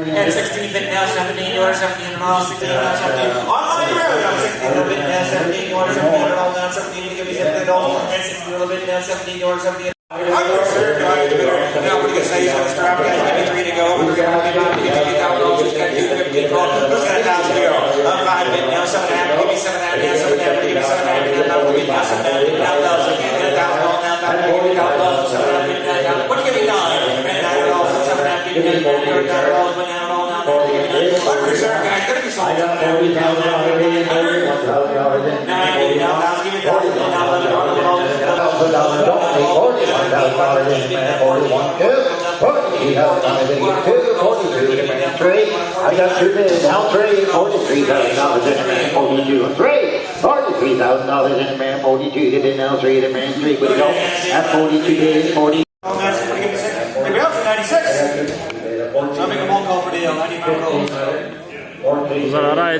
And 16 bit now, 17 dollars, 17 and all, 16 now, 17. Online road, I'm 16 bit now, 17 dollars, 17 and all, now 17, give me 17 dollars, and 16 bit now, 17 dollars, 17. I'm good, sir. Can I get a bit of- now, what do you say? He's gonna strap, guys, give me three to go. We're gonna give me- give me $50,000, he's got two fifty to go. Let's get a thousand to go. I'm five bit now, seven and a half, give me seven and a half, seven and a half, give me seven and a half, now, now, give me now, seven and a half, now, thousand, get a thousand all now, thousand, give me thousand seven and a half, me nine thousand. What do you give me nine? And nine dollars, seven and a half, give me nine, nine, nine, nine dollars, Yes, I got every dollar every dollar dollars. Forty-one thousand. Forty-one, Forty-three, I got bids. Now three. Forty-three thousand dollars in a man. Forty-two, three. Forty-three thousand dollars in a man. Forty-two, give now three. The man three. We go. At 40.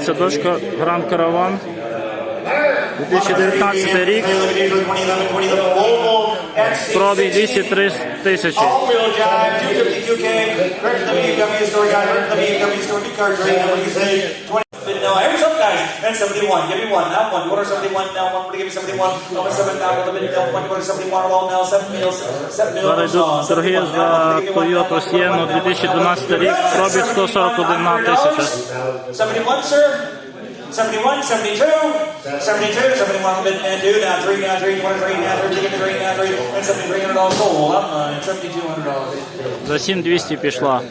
Грається дошка Гранд Караван. 2019 рік. Пробіг 203 тисячі. All-wheel drive, 252K, right to the BMW store, guys, right to the BMW store, new car trade, what do you say? 20. No, here's up, guys. And 71. Give me one. Now one. You order 71. Now one. Give me 71. Number seven. Now with the minute. Now one. You order 71. All now. Seven meals. Seven meals. Зараз йдуть торги за Toyota Sienna 2012 рік. Пробіг 141 тисяча. 71, sir. 71, 72, 72, 71, bid and two, now three, now three, twenty three, now three, chicken three, now three, and seventy-three hundred dollars sold. I'm uh, seventy-two hundred dollars. За 7200 пішла.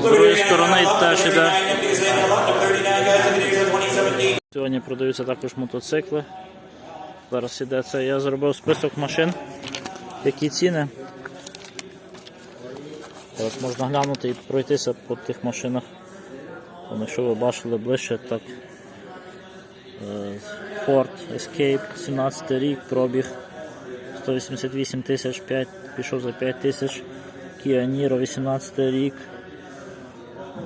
З другої сторони теж іде. Сьогодні продаються також мотоцикли. Зараз іде це. Я зробив список машин. Які ціни. Зараз можна глянути і пройтися по тих машинах. Там, Якщо ви бачили ближче, так е, Ford Escape 17 рік, пробіг 188 тисяч 5, пішов за 5 тисяч. Kia Niro 18 рік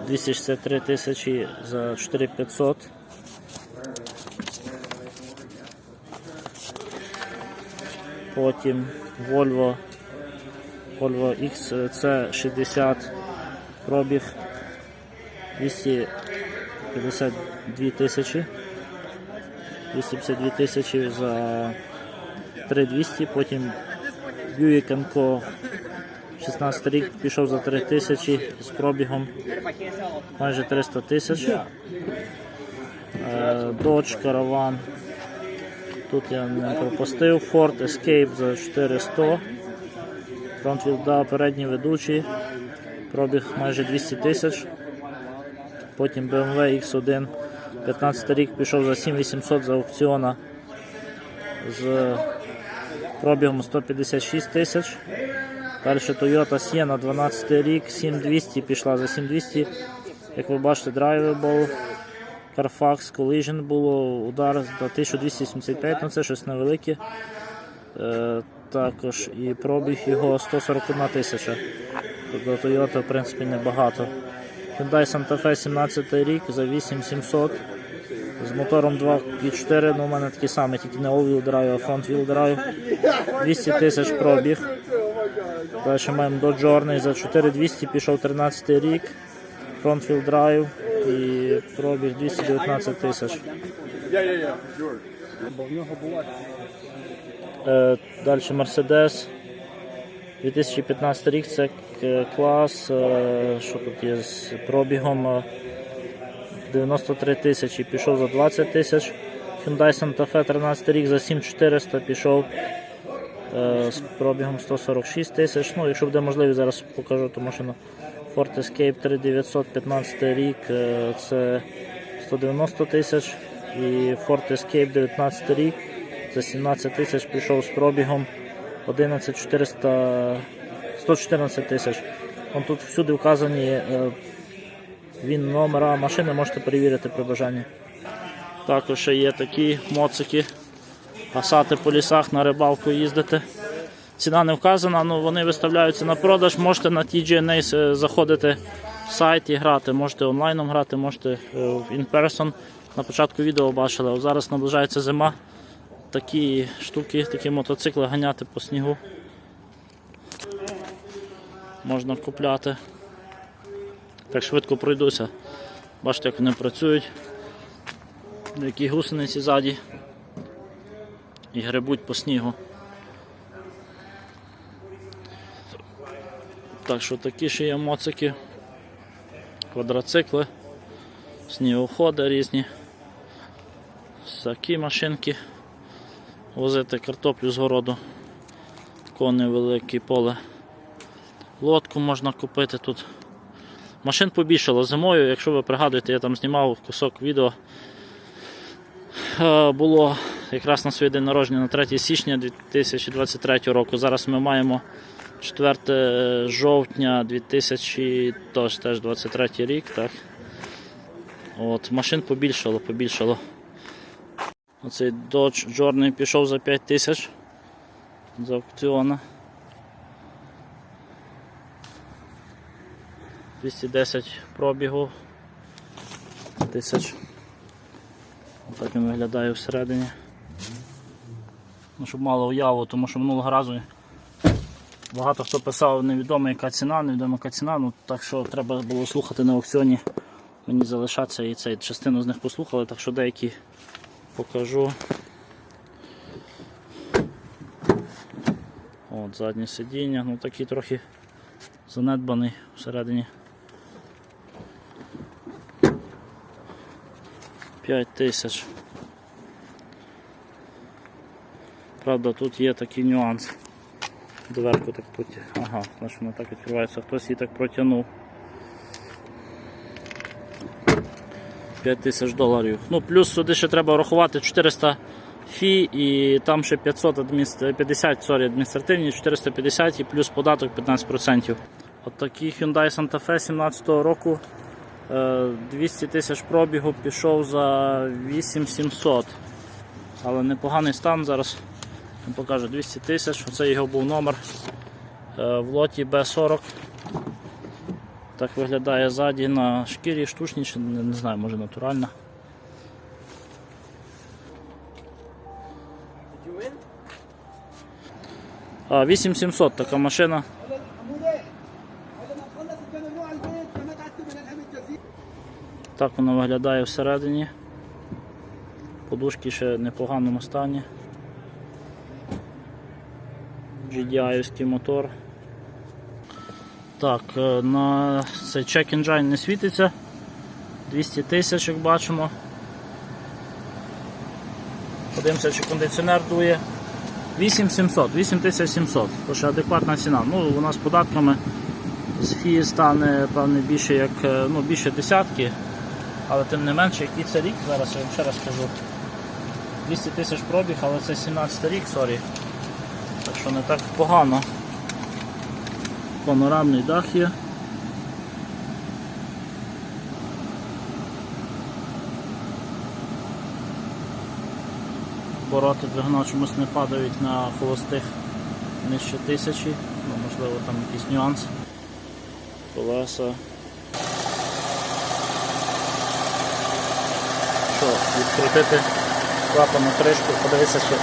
263 тисячі за 4500. Потім Volvo Volvo XC60 пробіг 252 тисячі. 252 тисячі за 3200, потім Buick Co 16 рік пішов за 3 тисячі з пробігом майже 300 тисяч. Е, Dodge Caravan. Тут я не пропустив. Ford Escape за 400. Фронтвілда передній ведучий. Пробіг майже 200 тисяч. Потім BMW X1 15 рік пішов за 7800 з аукціона з пробігом 156 тисяч. Далі Toyota Sienna 12 рік, 7200 пішла за 7200. Як ви бачите, Drivable, Carfax, Collision було удар за 1275, ну це щось невелике. Е, також і пробіг його 141 тисяча. Тобто Toyota, в принципі, небагато. Hyundai Santa Fe 17 рік за 8700. З мотором 2.4, ну у мене такий самий, тільки не all-wheel drive, а front-wheel drive. 200 тисяч пробіг. Далі маємо Dodge Journey за 4200 пішов 13 рік. Front-wheel drive і пробіг 219 тисяч. Е, Далі Mercedes. 2015 рік це е, клас, е, що тут є з пробігом е, 93 тисячі, пішов за 20 тисяч. Hyundai Santa Fe 13 рік за 7400 пішов з пробігом 146 тисяч. Ну, якщо буде можливість, зараз покажу ту машину. Ford Escape 3900 15 рік е, це 190 тисяч. І Ford Escape 19 рік за 17 тисяч пішов з пробігом 11400 114 тисяч. Тут всюди вказані е, він номера машини, можете перевірити при бажанні. Також є такі моцики, гасати по лісах на рибалку їздити. Ціна не вказана, але вони виставляються на продаж. Можете на TGNA е, заходити в сайт і грати. Можете онлайном грати, можете е, в in-person. На початку відео бачили, а зараз наближається зима. Такі штуки, такі мотоцикли ганяти по снігу. Можна купляти. Так швидко пройдуся. Бачите, як вони працюють. Які гусениці ззаді. І гребуть по снігу. Так що такі ще є моцики, квадроцикли, снігоходи різні, всякі машинки, возити картоплю з городу, таке невелике поле. Лодку можна купити тут. Машин побільшало зимою, якщо ви пригадуєте, я там знімав кусок відео. Е, Було якраз на свій день народження на 3 січня 2023 року. Зараз ми маємо 4 жовтня 2023 рік. Так. От, машин побільшало, побільшало. Оцей Dodge Journey пішов за 5 тисяч з аукціону. 210 пробігу тисяч. Так він виглядає всередині. Ну, щоб мало уяву, тому що минулого разу багато хто писав невідома яка ціна, невідома яка ціна, ну так що треба було слухати на аукціоні. Мені залишатися і цей частину з них послухали, так що деякі покажу. От, заднє сидіння, ну такий трохи занедбаний всередині. 5 тисяч. Правда, тут є такий нюанс. Дверку так проти... Ага, значить вона так відкривається, хтось її так протягнув. 5 тисяч доларів. Ну, плюс сюди ще треба рахувати 400 фі і там ще 500 адміністр... 50 sorry, адміністративні, 450 і плюс податок 15%. От такий Hyundai Santa Fe 17 року. е, 200 тисяч пробігу пішов за 8700. Але непоганий стан зараз. Він покаже 200 тисяч, оце його був номер е, в лоті Б40. Так виглядає ззаді на шкірі штучні, чи не знаю, може натуральна. А, 8700 така машина. Так вона виглядає всередині. Подушки ще в непоганому стані. GDI-ський мотор. Так, е, на цей check engine не світиться. 200 тисяч, як бачимо. Подивимося, чи кондиціонер дує. 8700, 8700, то ще адекватна ціна. Ну, вона з податками з фі стане певне більше як е, ну, більше десятки, але тим не менше, який це рік, зараз я вам ще раз скажу. 200 тисяч пробіг, але це 17 рік, сорі. Так що не так погано. Панорамний дах є. Обороти двигуна чомусь не падають на холостих нижче тисячі, ну, можливо там якийсь нюанс. Колеса. Що, відкрутити клапану кришку, подивитися, що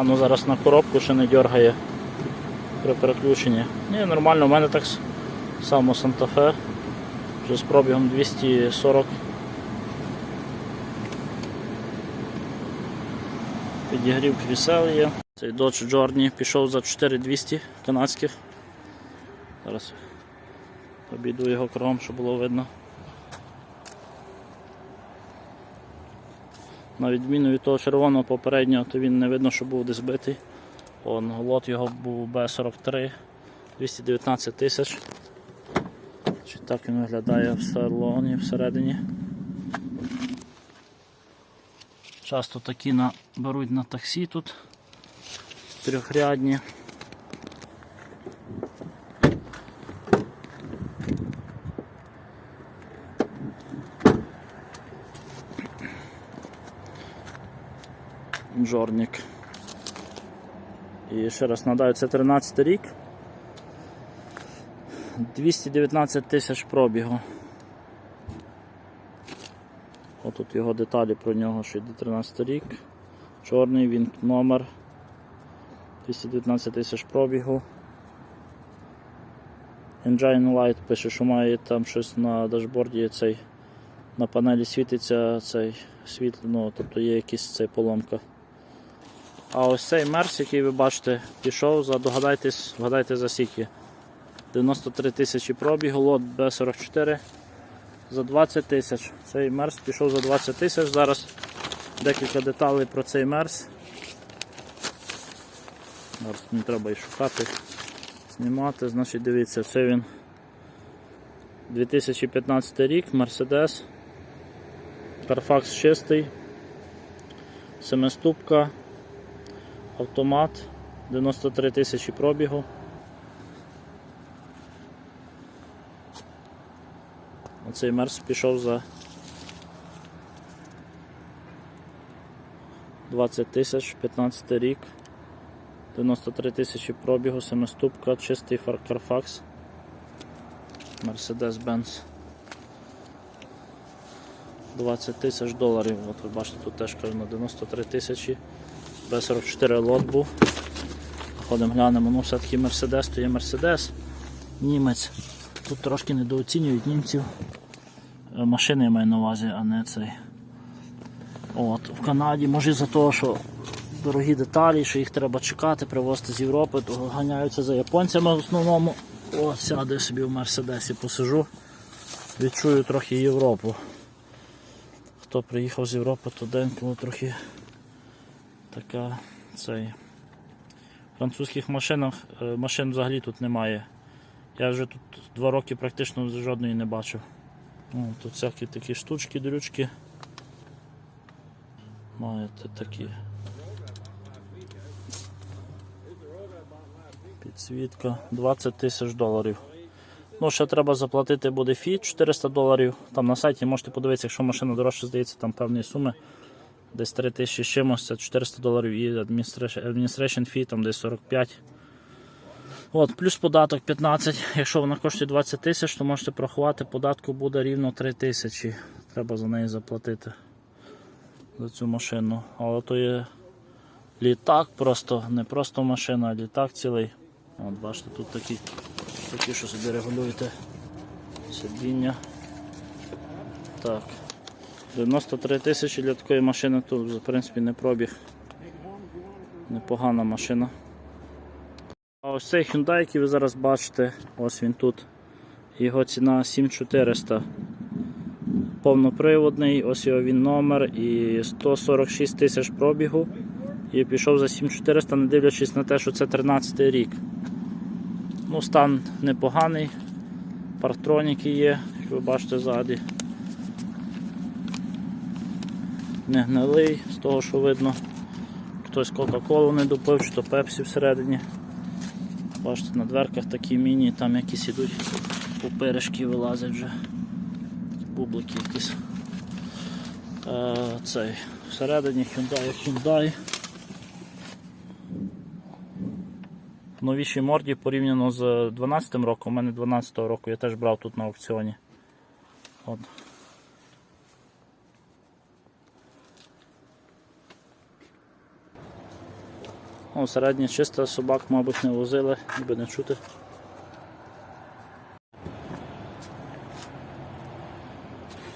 Гляну зараз на коробку, ще не дергає при переключенні. Ні, нормально, у мене так само Fe. Вже з пробігом 240. Підігрів крісел є. Цей Dodge Journey пішов за 4200 канадських. Зараз обійду його кругом, щоб було видно. На відміну від того червоного попереднього, то він не видно, що був десь битий. Он, лот його був Б43, 219 тисяч. Так він виглядає в салоні всередині. Часто такі беруть на таксі тут трьохрядні. Жорник. І ще раз нагадаю, це 13 рік. 219 тисяч пробігу. Отут його деталі про нього, що йде 13 рік. Чорний він номер 219 тисяч пробігу. Engine Light пише, що має там щось на дашборді цей на панелі світиться цей світло, ну, тобто є якась цей поломка. А ось цей мерс, який ви бачите, пішов за догадайтесь, вгадайте за скільки. 93 тисячі пробігу, лот Б44 за 20 тисяч. Цей мерс пішов за 20 тисяч. Зараз декілька деталей про цей мерс. Зараз не треба і шукати, знімати. Значить, дивіться, це він 2015 рік, Mercedes. Carfax чистий. Семиступка. Автомат. 93 тисячі пробігу. Оцей мерс пішов за 20 тисяч, 15 рік, 93 тисячі пробігу, семиступка, чистий Carfax, Mercedes-Benz. 20 тисяч доларів. От ви бачите, тут теж кажу на 93 тисячі. Б44 лот був. Ходимо глянемо, ну все-таки Мерседес, то є Мерседес. Німець. Тут трошки недооцінюють німців. Е, Машини я маю на увазі, а не цей. От, в Канаді, може за те, що дорогі деталі, що їх треба чекати, привозити з Європи, то ганяються за японцями в основному. О, сяду я собі в Мерседесі посижу. Відчую трохи Європу. Хто приїхав з Європи, то деколи трохи така цей. В французьких машинах е, машин взагалі тут немає. Я вже тут два роки практично жодної не бачив. Ну, тут всякі такі штучки, дрючки. Маєте такі. Підсвітка 20 тисяч доларів. Ну, ще треба заплатити буде фі 400 доларів. Там на сайті можете подивитися, якщо машина дорожче здається, там певні суми. Десь 3 тисячі чимось, це 400 доларів і administration fee, там десь 45. От, плюс податок 15. Якщо вона коштує 20 тисяч, то можете порахувати, податку буде рівно 3 тисячі. Треба за неї заплатити за цю машину. Але то є літак просто, не просто машина, а літак цілий. От, бачите, тут такі, такі що собі регулюєте сидіння. Так. 93 тисячі для такої машини, то в принципі не пробіг. Непогана машина. А ось цей Hyundai, який ви зараз бачите, ось він тут. Його ціна 7400. Повноприводний, ось його він номер і 146 тисяч пробігу. І пішов за 7400, не дивлячись на те, що це 13 рік. Ну, стан непоганий. Парктроніки є, як ви бачите ззаді. Не гнилий, з того, що видно. Хтось Кока-Колу не допив, чи то Пепсі всередині. Бачите, на дверках такі міні, там якісь ідуть пупиришки вилазять вже. Бублики якісь. Е, цей. Всередині Hyundai Hyundai. В новішій морді порівняно з 12 роком, у мене 12 року я теж брав тут на аукціоні. От. О, середня чиста собак, мабуть, не возили, ніби не чути.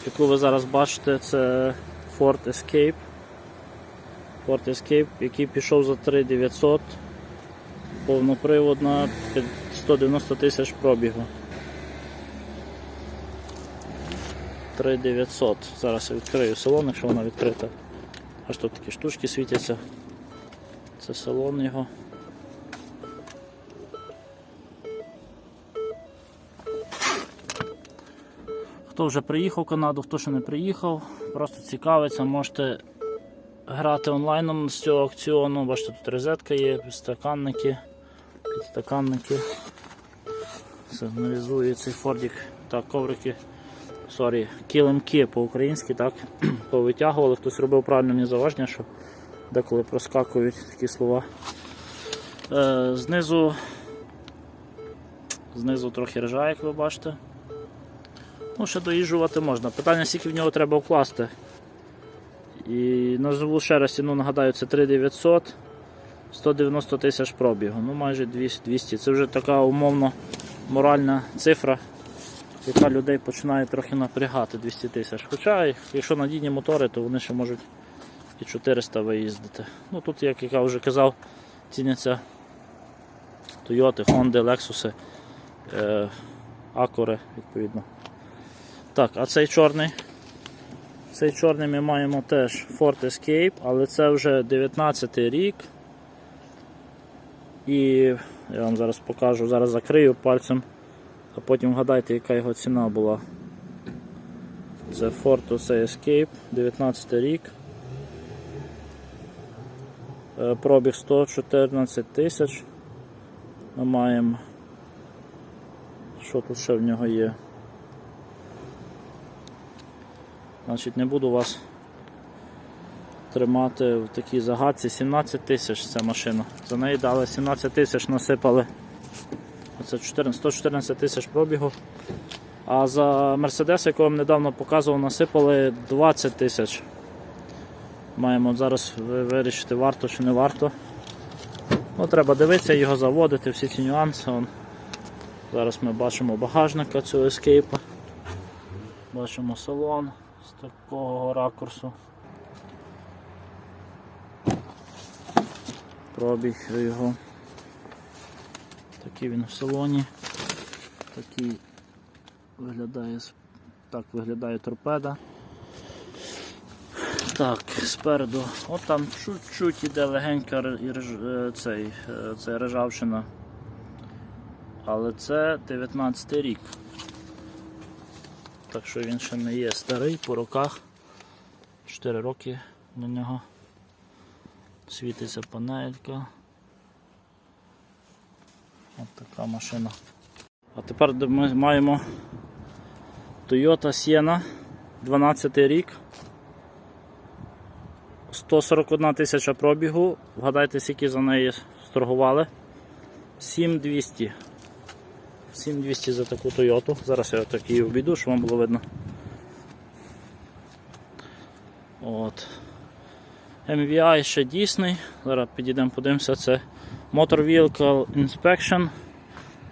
Яку ви зараз бачите, це Ford Escape. Ford Escape, який пішов за 3900, повноприводна, 190 тисяч пробігу. 3900. Зараз я відкрию салон, якщо вона відкрита. Аж тут такі штучки світяться. Це салон його. Хто вже приїхав в Канаду, хто ще не приїхав, просто цікавиться, можете грати онлайном з цього аукціону. Бачите, тут розетка є, підстаканники, підстаканники. Сигналізує цей фордік. Так, коврики. Сорі, килимки по-українськи, так, повитягували. Хтось робив правильно мені зауваження, що деколи проскакують такі слова. Е, знизу, знизу трохи ржа, як ви бачите. Ну, ще доїжджувати можна. Питання, скільки в нього треба вкласти. І назву ще раз ціну нагадаю, це 3900, 190 тисяч пробігу. Ну майже 200. 200. Це вже така умовно моральна цифра, яка людей починає трохи напрягати 200 тисяч. Хоча, якщо надійні мотори, то вони ще можуть і 400 виїздити. Ну тут, як я вже казав, ціняться Toyota, Honda, Lexus, е, Acura, відповідно. Так, а цей чорний. Цей чорний ми маємо теж Ford Escape, але це вже 19 рік. І я вам зараз покажу, зараз закрию пальцем, а потім вгадайте, яка його ціна була. Це Ford Escape, 19 рік. Е, Пробіг 114 тисяч. Ми маємо. Що тут ще в нього є? Значить, не буду вас тримати в такій загадці. 17 тисяч ця машина. За неї дали 17 тисяч, насипали. 14, 114 тисяч пробігу. А за Мерседес, якого вам недавно показував, насипали 20 тисяч. Маємо зараз вирішити, варто чи не варто. Ну, Треба дивитися, його заводити, всі ці нюанси. Вон. Зараз ми бачимо багажника цього ескейпа. Бачимо салон з такого ракурсу. Пробіг його. Такий він в салоні. Такий виглядає так виглядає торпеда. Так, спереду, от там чуть-чуть іде легенька е, цей, е, ржавчина. Але це 19 рік. Так що він ще не є старий по роках. 4 роки на нього. Світиться панелька. От така машина. А тепер ми маємо Toyota Sienna 12 рік. 141 тисяча пробігу. Вгадайте, скільки за неї сторгували. 7200. 7200 за таку Toyota. Зараз я так її обійду, щоб вам було видно. От. MVI ще дійсний. Зараз підійдемо, подивимося. Це Motor Vehicle Inspection.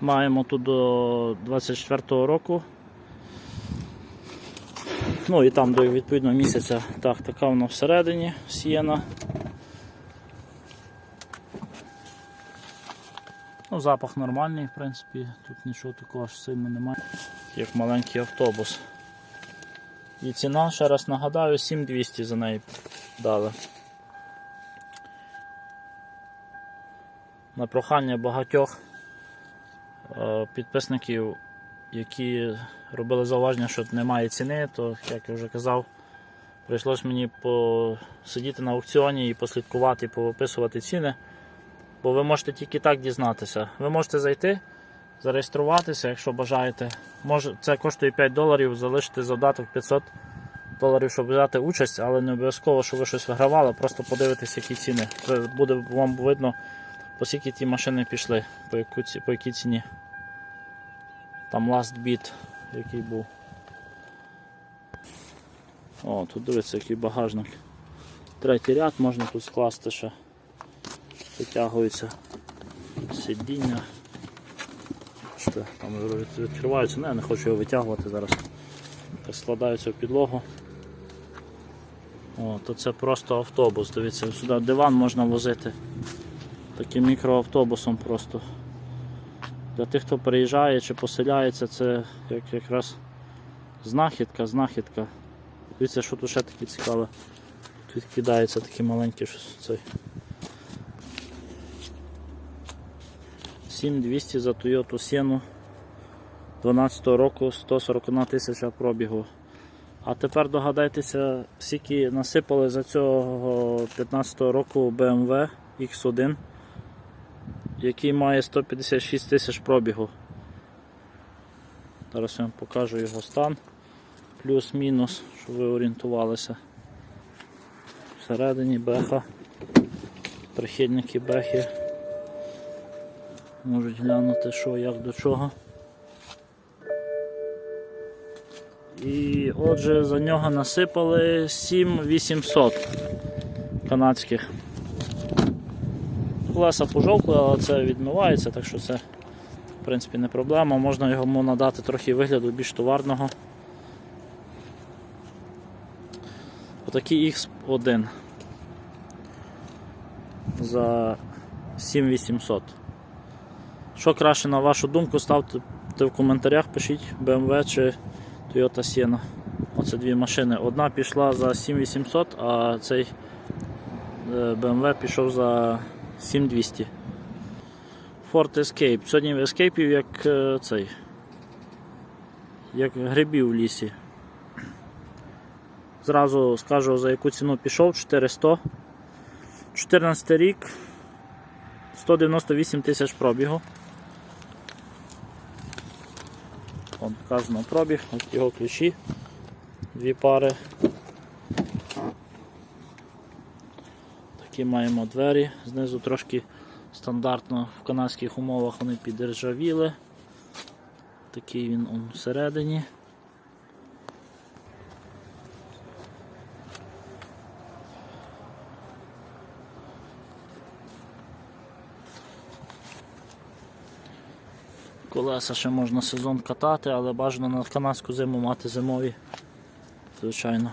Маємо тут до 24 року. Ну і там до відповідного місяця. Так, така вона всередині сіяна. Ну, запах нормальний, в принципі, тут нічого такого аж сильно немає. Як маленький автобус. І ціна, ще раз нагадаю, 7200 за неї дали. На прохання багатьох е, підписників, які робили зауваження, що немає ціни, то, як я вже казав, прийшлось мені посидіти на аукціоні і послідкувати, і повиписувати ціни. Бо ви можете тільки так дізнатися. Ви можете зайти, зареєструватися, якщо бажаєте. Може, це коштує 5 доларів, залишити задаток 500 доларів, щоб взяти участь, але не обов'язково, що ви щось вигравали, просто подивитися, які ціни. Це буде вам видно, по скільки ті машини пішли, по, якій ціні. Там last bid, який був. О, тут дивиться, який багажник. Третій ряд можна тут скласти ще. Витягується сидіння. Що там від- відкриваються, ну я не хочу його витягувати зараз. Так складаються в підлогу. О, то це просто автобус. Дивіться, сюди диван можна возити. Таким мікроавтобусом просто. Для тих, хто переїжджає чи поселяється, це як, якраз знахідка, знахідка. Дивіться, що тут ще таке цікаве. Тут кидається такі маленькі щось цей. 7200 за Toyota Sienna 12 року 141 тисяча пробігу. А тепер догадайтеся, скільки насипали за цього 15 року BMW X1, який має 156 тисяч пробігу. Зараз я вам покажу його стан. Плюс-мінус, щоб ви орієнтувалися. Всередині беха, прихідники бехи. Можуть глянути, що, як до чого. І отже, за нього насипали 7800 канадських. Колеса пожовкли, але це відмивається, так що це в принципі не проблема. Можна йому надати трохи вигляду більш товарного. Отакий X1 за 7800. Що краще, на вашу думку, ставте в коментарях, пишіть BMW чи Toyota Sienna. Оце дві машини. Одна пішла за 7800, а цей е, BMW пішов за 7200. Ford Escape. Сьогодні в Escape як е, цей. Як грибів в лісі. Зразу скажу за яку ціну пішов 400. 14 рік. 198 тисяч пробігу. Вон вказано пробіг, ось його ключі, дві пари. Такі маємо двері, знизу трошки стандартно в канадських умовах вони підржавіли. Такий він всередині. Колеса ще можна сезон катати, але бажано на канадську зиму мати зимові, звичайно.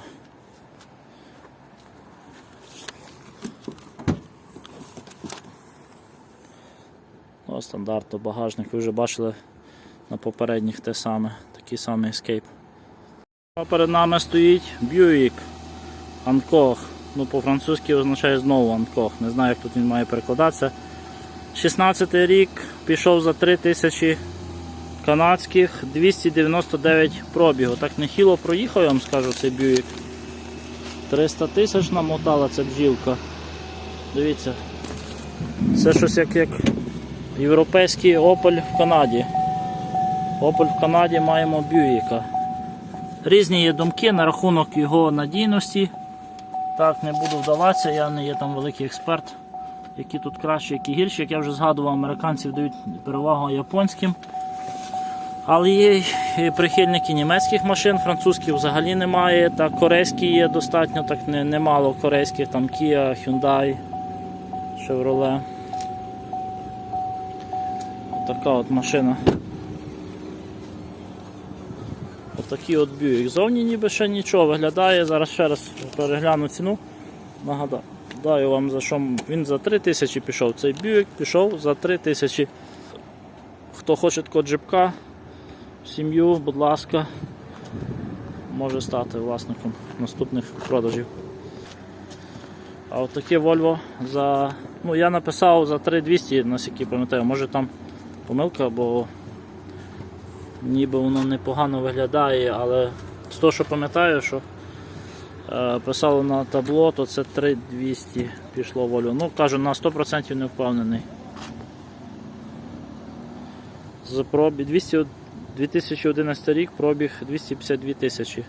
Ну, стандартно багажник, ви вже бачили на попередніх те саме, такий самий Escape. А перед нами стоїть Buick Анкох. Ну, по-французьки означає знову Анкох. Не знаю, як тут він має перекладатися. 16 рік пішов за 3000 канадських 299 пробігу. Так нехило проїхав, я вам скажу, цей бюїк. 300 тисяч намотала ця бджілка. Дивіться. Це щось як, як європейський Opel в Канаді. Opel в Канаді маємо бюїка. Різні є думки на рахунок його надійності. Так, не буду вдаватися, я не є там великий експерт які тут кращі, які гірші. Як я вже згадував, американці дають перевагу японським. Але є прихильники німецьких машин, французьких взагалі немає. Так, корейські є достатньо, так не, немало корейських, там Kia, Hyundai, Chevrolet. Така от машина. Отакий от Buick. Зовні ніби ще нічого виглядає. Зараз ще раз перегляну ціну. Нагадаю. Даю вам за що він за 3 тисячі пішов. Цей бюік пішов за 3 тисячі. Хто хоче такого джипка, сім'ю, будь ласка, може стати власником наступних продажів. А от таке Volvo за. Ну, я написав за 3200, наскільки пам'ятаю, може там помилка, бо ніби воно непогано виглядає, але з того, що пам'ятаю, що Е, Писало на табло, то це 3200 пішло волю. Ну, кажу, на 100% не впевнений. З пробі 200, 2011 рік пробіг 252 тисячі.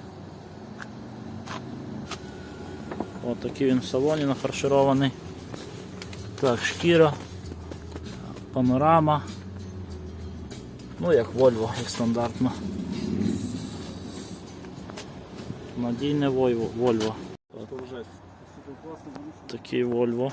Такий він в салоні нафарширований. Так, шкіра, панорама. Ну, як Volvo, як стандартно. Надійне Volvo. Volvo. Такий Volvo.